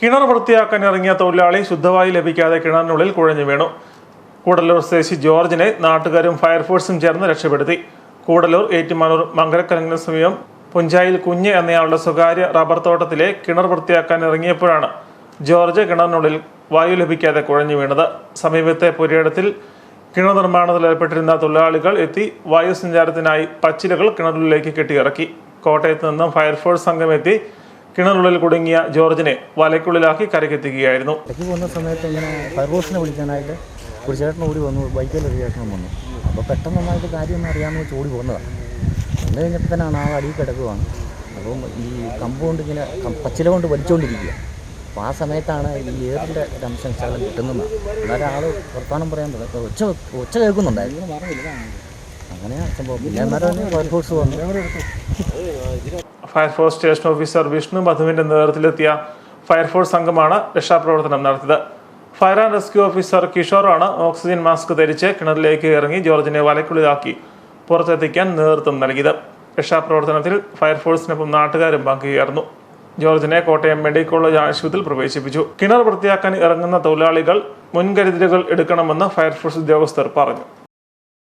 കിണർ വൃത്തിയാക്കാൻ ഇറങ്ങിയ തൊഴിലാളി ശുദ്ധവായു ലഭിക്കാതെ കിണറിനുള്ളിൽ കുഴഞ്ഞു വീണു. കൂടല്ലൂർ സ്വദേശി ജോർജിനെ നാട്ടുകാരും ഫയർഫോഴ്സും ചേർന്ന് രക്ഷപ്പെടുത്തി. കൂടല്ലൂർ ഏറ്റുമാനൂർ മംഗലക്കരങ്ങിന് സമീപം പുഞ്ചായിൽ കുഞ്ഞ് എന്നയാളുടെ സ്വകാര്യ റബ്ബർ തോട്ടത്തിലെ കിണർ വൃത്തിയാക്കാൻ ഇറങ്ങിയപ്പോഴാണ് ജോർജ് കിണറിനുള്ളിൽ വായു ലഭിക്കാതെ കുഴഞ്ഞു വീണത്. സമീപത്തെ പുരയിടത്തിൽ കിണർ നിർമ്മാണത്തിൽ ഏർപ്പെട്ടിരുന്ന തൊഴിലാളികൾ എത്തി വായു സഞ്ചാരത്തിനായി പച്ചിലകൾ കിണറിലേക്ക് കെട്ടിയിറക്കി. കോട്ടയത്ത് നിന്നും ഫയർഫോഴ്സ് സംഘം എത്തി കിണറിനുള്ളിൽ കുടുങ്ങിയ ജോർജിനെ വലയ്ക്കുള്ളിലാക്കി കരക്കെത്തിക്കുകയായിരുന്നു ഇടയ്ക്ക് പോകുന്ന സമയത്ത് ഇങ്ങനെ ഫയർഫോഴ്സിനെ വിളിക്കാനായിട്ട് ഒരു ചേട്ടൻ ഓടി വന്നു ബൈക്കിൽ ഒരു ചേട്ടനും വന്നു. അപ്പോൾ പെട്ടെന്ന് നന്നായിട്ട് കാര്യമൊന്നും അറിയാമെന്ന് വെച്ച് ഓടി പോകുന്നതാണ് വന്നു കഴിഞ്ഞപ്പോൾ തന്നെ ആ അടിയിൽ കിടക്കുവാണ്. അപ്പം ഈ കമ്പൗണ്ട് ഇങ്ങനെ പച്ചില കൊണ്ട് വലിച്ചുകൊണ്ടിരിക്കുക അപ്പോൾ ആ സമയത്താണ് ഈ ഏറിന്റെ ഒരു അംശം ശകലം കിട്ടുന്നത് അന്നേരം ആൾ വർത്തമാനം പറയാൻ തുടങ്ങി. ഒച്ച ഒച്ച കേൾക്കുന്നുണ്ടായിരുന്നു. Fire force fire force station officer Vishnu മധുവിന്റെ നേതൃത്വത്തിലെത്തിയ ഫയർഫോഴ്സ് സംഘമാണ് രക്ഷാപ്രവർത്തനം നടത്തിയത്. ഫയർ ആൻഡ് റെസ്ക്യൂ ഓഫീസർ കിഷോറാണ് ഓക്സിജൻ മാസ്ക് ധരിച്ച് കിണറിലേക്ക് ഇറങ്ങി ജോർജിനെ വലക്കുള്ളിലാക്കി പുറത്തെത്തിക്കാൻ നേതൃത്വം നൽകിയത്. രക്ഷാപ്രവർത്തനത്തിൽ ഫയർഫോഴ്സിനൊപ്പം നാട്ടുകാരും പങ്കുചേർന്നു. ജോർജിനെ കോട്ടയം മെഡിക്കൽ കോളേജ് ആശുപത്രിയിൽ പ്രവേശിപ്പിച്ചു. കിണർ വൃത്തിയാക്കാൻ ഇറങ്ങുന്ന തൊഴിലാളികൾ മുൻകരുതലുകൾ എടുക്കണമെന്ന് ഫയർഫോഴ്സ് ഉദ്യോഗസ്ഥർ പറഞ്ഞു.